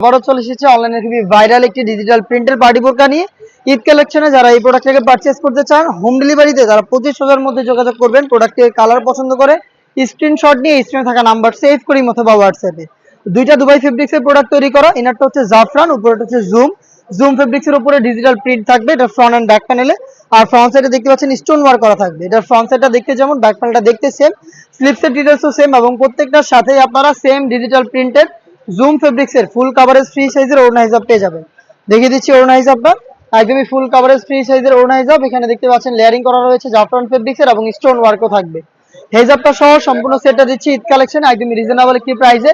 আবারও চলে এসেছে অনলাইনে খুবই ভাইরাল একটি ডিজিটাল প্রিন্টের পার্টি নিয়ে। ঈদ কালেকশনে যারা এই প্রোডাক্টটাকে পারচেস করতে চান হোম ডেলিভারিতে তারা পঁচিশ হাজার মধ্যে যোগাযোগ করবেন প্রোডাক্টের কালার পছন্দ করে। স্ক্রিনশট নিয়ে স্ক্রিনে থাকা নাম্বার সেভ করি অথবা হোয়াটসঅ্যাপে দুইটা দুবাই ফেব্রিক্স এর প্রোডাক্ট তৈরি করা ইনারটা হচ্ছে জাফরান উপরেটা হচ্ছে জুম জুম ফেব্রিক্স এর উপরে ডিজিটাল প্রিন্ট থাকবে, এটা ফ্রন্ট এন্ড ব্যাক প্যানেলে আর ফ্রন্ট সাইডে দেখতে পাচ্ছেন স্টোন ওয়ার্ক করা থাকবে। এটা ফ্রন্ট সাইডটা দেখতে যেমন ব্যাক প্যানেলটা দেখতে সেম স্লিপসের ডিটেলসও সেম এবং প্রত্যেকটার সাথেই আপনারা same digital printed zoom fabrics এর ফুল কাভারেজ ফ্রি সাইজের ওড়না হিসাব পেয়ে যাবেন। দেখিয়ে দিচ্ছি ওড়না হিসাবটা একদমই ফুল কাভারেজ ফ্রি সাইজের ওড়না হিসাব। এখানে দেখতে পাচ্ছেন লেয়ারিং করা রয়েছে জাফরান ফেব্রিক্স এর এবং স্টোন ওয়ার্কও থাকবে। হেজাবটা সহ সম্পূর্ণ সেটটা দিচ্ছি ঈদ কালেকশন একদমই রিজনেবল একটি প্রাইসে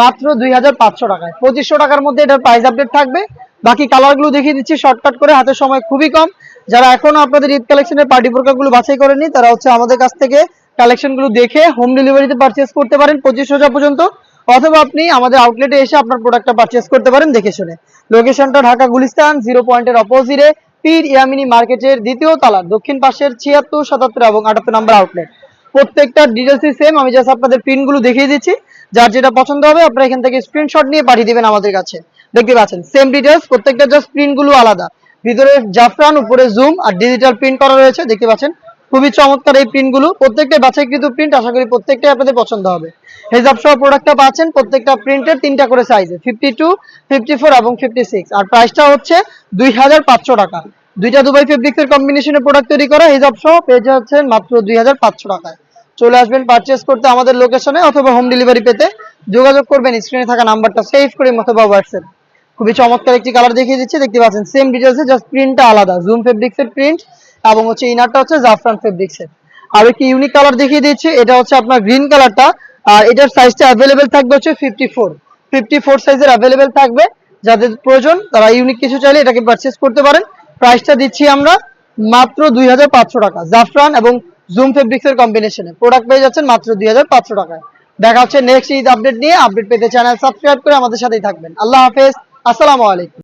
মাত্র দুই হাজার পাঁচশো টাকায়। পঁচিশশো টাকার মধ্যে এটার প্রাইস আপডেট থাকবে। বাকি কালারগুলো দেখিয়ে দিচ্ছি শর্টকাট করে, হাতে সময় খুবই কম। যারা এখনও আপনাদের ঈদ কালেকশনের পার্টি প্রকারগুলো বাছাই করেনি তারা হচ্ছে আমাদের কাছ থেকে কালেকশনগুলো দেখে হোম ডেলিভারিতে পারচেস করতে পারেন পঁচিশ হাজার পর্যন্ত। অথবা আপনি আমাদের আউটলেটে এসে আপনার প্রোডাক্টটা পারচেস করতে পারেন, দেখে শুনে। লোকেশনটা ঢাকা গুলিস্তান জিরো পয়েন্টের অপোজিটে পীর ইয়ামিনী মার্কেটের দ্বিতীয় তলা, দক্ষিণ পাশের ছিয়াত্তর, সাতাত্তর এবং আটাত্তর নম্বর আউটলেট প্রত্যেকটা ডিটেলসই সেম আমি জাস্ট আপনাদের পিনগুলো দেখিয়ে দিচ্ছি। যার যেটা পছন্দ হবে, আপনারা এখান থেকে স্ক্রিনশট নিয়ে পাঠিয়ে দিবেন আমাদের কাছে। দেখতে পাচ্ছেন সেম ডিটেলস প্রত্যেকটা জাস্ট প্রিন্টগুলো আলাদা। ভিতরে জাফরান, উপরে জুম আর ডিজিটাল প্রিন্ট করা রয়েছে, দেখতে পাচ্ছেন। খুবই চমৎকার এই প্রিন্টগুলো প্রত্যেকটা বাছাইকৃত প্রিন্ট আশা করি প্রত্যেকটাই আপনাদের পছন্দ হবে। হেজাব সহ প্রোডাক্টটা পাচ্ছেন প্রত্যেকটা প্রিন্টের তিনটা করে সাইজে ফিফটি টু ফিফটি ফোর এবং ফিফটি সিক্স আর প্রাইসটা হচ্ছে দুই হাজার পাঁচশো টাকা। দুইটা দুবাই ফেব্রিক্স এর কম্বিনেশনে প্রোডাক্ট তৈরি করা, হিজাব সহ পেয়ে যাচ্ছেন মাত্র দুই হাজার পাঁচশো টাকায়। চলে আসবেন পারচেস করতে আমাদের লোকেশনে অথবা হোম ডেলিভারি পেতে। যোগাযোগ করবেন স্ক্রিনে থাকা নাম্বারটা সেভ করে অথবা হোয়াটসঅ্যাপ খুবই চমৎকার একটি কালার দেখিয়ে দিচ্ছি, দেখতে পাচ্ছেন সেম ডিটেলসে জাস্ট প্রিন্টটা আলাদা। জুম ফেব্রিক্স এর প্রিন্ট এবং হচ্ছে ইনারটা হচ্ছে জাফরান ফেব্রিক্স এর আর একটি ইউনিক কালার দেখিয়ে দিচ্ছি, এটা হচ্ছে আপনার গ্রিন কালারটা আর এটার সাইজটা অ্যাভেলেবেল থাকবে হচ্ছে ফিফটি ফোর ফিফটি ফোর সাইজের অ্যাভেলেবেল থাকবে। যাদের প্রয়োজন, তারা ইউনিক কিছু চাইলে এটাকে পারচেস করতে পারেন। প্রাইসটা দিচ্ছি আমরা মাত্র দুই হাজার পাঁচশো টাকা, জাফরান এবং জুম ফেব্রিক্স এর কম্বিনেশনে প্রোডাক্ট পেয়ে যাচ্ছেন মাত্র দুই হাজার পাঁচশো টাকায়। দেখা হচ্ছে নেক্সট ঈদ আপডেট নিয়ে। আপডেট পেতে চ্যানেল সাবস্ক্রাইব করে আমাদের সাথেই থাকবেন। আল্লাহ হাফেজ। আসসালামু আলাইকুম।